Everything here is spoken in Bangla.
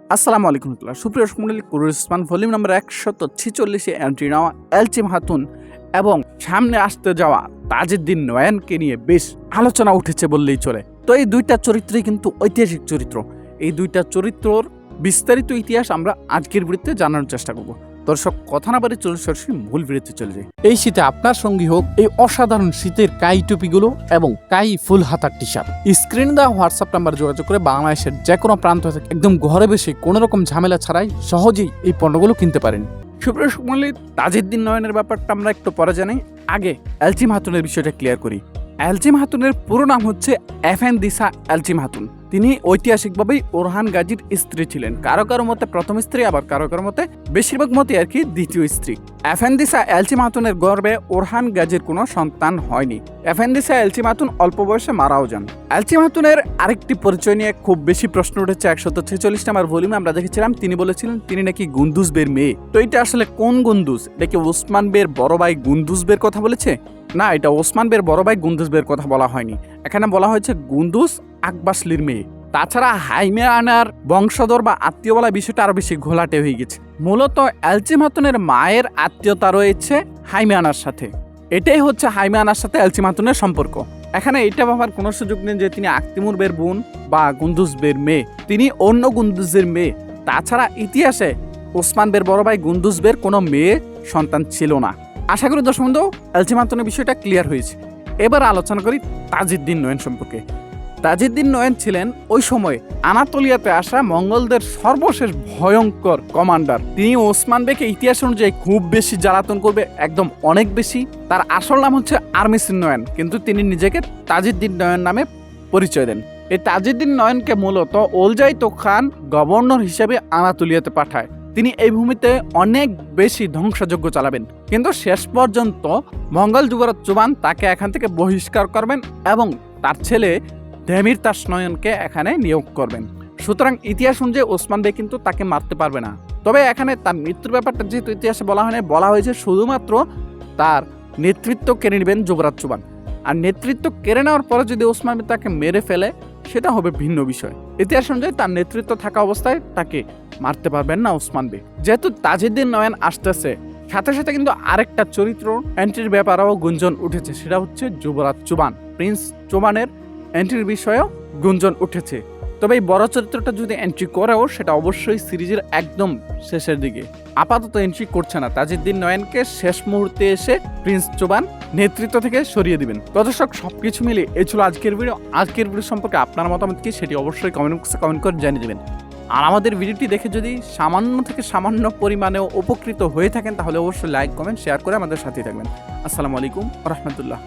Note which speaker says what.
Speaker 1: আসসালামু আলাইকুম রহমতুল্লাহ। সুপ্রিয় মন্ডলী কুরুল ইসমান ভলিউম নম্বর একশত ছিচল্লিশে এন্ট্রি নেওয়া এলচিম হাতুন এবং সামনে আসতে যাওয়া তাজেদ্দিন নয়নকে নিয়ে বেশ আলোচনা উঠেছে বললেই চলে। তো এই দুইটা চরিত্রই কিন্তু ঐতিহাসিক চরিত্র। এই দুইটা চরিত্রর বিস্তারিত ইতিহাস আমরা আজকের বৃত্তে জানানোর চেষ্টা করব। দর্শক কথা না বাড়ি চলে সরাসরি মূল বিরতি চলে যায়
Speaker 2: এই শীতে আপনার সঙ্গী হোক এই অসাধারণ শীতের কাই টুপিগুলো এবং কাই ফুল হাতার টি শার্ট স্ক্রিন দেওয়া হোয়াটসঅ্যাপ নাম্বার যোগাযোগ করে বাংলাদেশের যে কোনো প্রান্ত থেকে একদম ঘরে বসে কোনো রকম ঝামেলা ছাড়াই সহজেই এই পণ্যগুলো কিনতে পারেন।
Speaker 1: সুপ্রিয় মন্ডলী তাজেদ্দিন নয়নের ব্যাপারটা আমরা একটু পরে জানাই। আগে এলচিম হাতুনের বিষয়টা ক্লিয়ার করি। এলচিম হাতুনের পুরো নাম হচ্ছে এফএন দিসা এলচিম হাতুন তিনি ঐতিহাসিকভাবেই ওরহান গাজীর স্ত্রী ছিলেন। কারও কারও মতে প্রথম স্ত্রী, আবার কারও কারও মতে বেশিরভাগ মতে আর কি দ্বিতীয় স্ত্রী। এফেন্দিসা এলচিম হাতুনের গর্ভে ওরহান গাজীর কোনো সন্তান হয়নি। এফেন্দিসা এলচিম হাতুন অল্প বয়সে মারাও যান। এলচিম হাতুনের আরেকটি পরিচয় নিয়ে খুব বেশি প্রশ্ন উঠেছে একশত ছেচল্লিশ নাম্বার ভলিউমে আমরা দেখেছিলাম, তিনি বলেছিলেন, তিনি নাকি গুন্দুজ বের মেয়ে। তো এটা আসলে কোন গুন্দুজ এটা কি ওসমান বের বড় ভাই গুন্দুজ বের কথা বলেছে? না, এটা ওসমান বের বড় ভাই গুন্দুজ বের কথা বলা হয়নি। এখানে বলা হয়েছে গুন্দুজ আকবাসলির মেয়ে। তাছাড়া হাইমে আনার বংশধর বা আত্মীয় বলা বিষয়টা আরও বেশি ঘোলাটে হয়ে গেছে। মূলত এলচিম হাতুনের মায়ের আত্মীয়তা রয়েছে হাইমে আনার সাথে। এটাই হচ্ছে হাইমে আনার সাথে এলচিম হাতুনের সম্পর্ক। এখানে এটা ভাবার কোনো সুযোগ নেই যে তিনি আক্তিমুর বের বোন বা গুন্দুজ বের মেয়ে। তিনি অন্য গুন্দুজের মেয়ে। তাছাড়া ইতিহাসে ওসমান বের বড় ভাই গুন্দুজ বের কোনো মেয়ে সন্তান ছিল না। আশা করি দর্শক বন্ধু এলচিম হাতুনের বিষয়টা ক্লিয়ার হয়েছে। এবার আলোচনা করি তাজিদ্দিন নয়ন সম্পর্কে। তাজিদ্দিন নয়ন ছিলেন ওই সময় আনাতোলিয়াতে আসা মঙ্গলদের সর্বশেষ ভয়ঙ্কর কমান্ডার তিনি ওসমান বেকে ইতিহাস অনুযায়ী খুব বেশি জ্বালাতন করবে, একদম অনেক বেশি। তার আসল নাম হচ্ছে আর্মিসিন নয়ন, কিন্তু তিনি নিজেকে তাজিদ্দিন নয়ন নামে পরিচয় দেন। এই তাজিদ্দিন নয়নকে মূলত ওলজাই তো খান গভর্নর হিসেবে আনাতোলিয়াতে পাঠায়। তিনি এই ভূমিতে অনেক বেশি ধ্বংসযজ্ঞ চালাবেন। কিন্তু শেষ পর্যন্ত মঙ্গল যুবরাজ চুবান তাকে এখান থেকে বহিষ্কার করবেন এবং তার ছেলে ডেমির তাস নয়নকে এখানে নিয়োগ করবেন। সুতরাং ইতিহাস অনুযায়ী ওসমান বে কিন্তু তাকে মারতে পারবে না। তবে এখানে তার মৃত্যুর ব্যাপারটা যেহেতু ইতিহাসে বলা হয়নি বলা হয়েছে শুধুমাত্র তার নেতৃত্ব কেড়ে নেবেন যুবরাজ চুবান। আর নেতৃত্ব কেড়ে নেওয়ার পরে যদি ওসমান তাকে মেরে ফেলে, সেটা হবে ভিন্ন বিষয়। ইতিহাস অনুযায়ী তার নেতৃত্ব থাকা অবস্থায় তাকে মারতে পারবেন না ওসমান বে যেহেতু তাজিদ্দিন নয়ন আসতেছে, সাথে সাথে কিন্তু আরেকটা চরিত্র এন্ট্রির ব্যাপারেও গুঞ্জন উঠেছে, সেটা হচ্ছে যুবরাজ চুবান প্রিন্স চুবানের এন্ট্রির বিষয়েও গুঞ্জন উঠেছে। তবে এই বড় চরিত্রটা যদি এন্ট্রি করেও, সেটা অবশ্যই সিরিজের একদম শেষের দিকে। আপাতত এন্ট্রি করছে না। তাজিদ্দিন নয়নকে শেষ মুহূর্তে এসে প্রিন্স চোবান নেতৃত্ব থেকে সরিয়ে দিবেন। তো দর্শক, সবকিছু মিলে এই ছিল আজকের ভিডিও। আজকের ভিডিও সম্পর্কে আপনার মতামত কি সেটি অবশ্যই কমেন্ট বক্সে কমেন্ট করে জানিয়ে দেবেন। আর আমাদের ভিডিওটি দেখে যদি সামান্য থেকে সামান্য পরিমাণেও উপকৃত হয়ে থাকেন, তাহলে অবশ্যই লাইক কমেন্ট শেয়ার করে আমাদের সাথেই থাকবেন। আসসালামু আলাইকুম রহমতুল্লাহ।